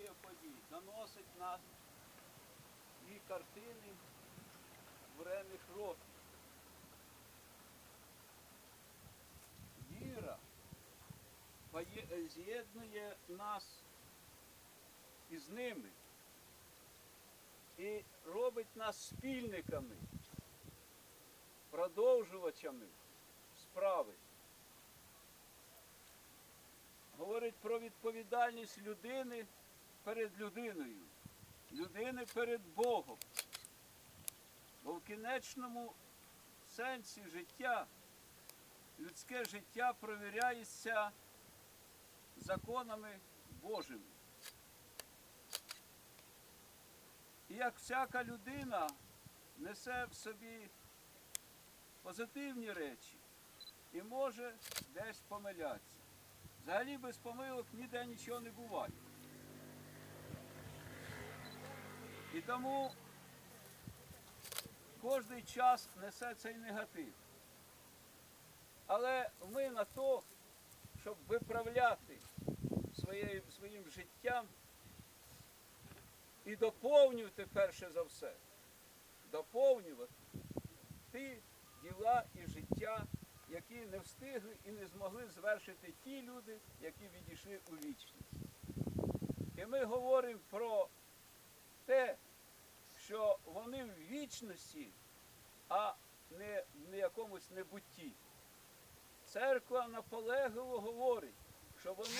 хронологія подій доносить нас і картини буремних років. Віра з'єднує нас із ними і робить нас спільниками, продовжувачами справи. Говорить про відповідальність людини перед людиною, людини перед Богом. Бо в кінечному сенсі життя, людське життя провіряється законами Божими. І як всяка людина несе в собі позитивні речі і може десь помилятися. Взагалі без помилок ніде нічого не буває. І тому кожний час несе цей негатив. Але ми на то, щоб виправляти своє, своїм життям і доповнювати перше за все, доповнювати ті діла і життя, які не встигли і не змогли звершити ті люди, які відійшли у вічність. І ми говоримо про те, що вони в вічності, а не в якомусь небутті. Церква наполегливо говорить, що вони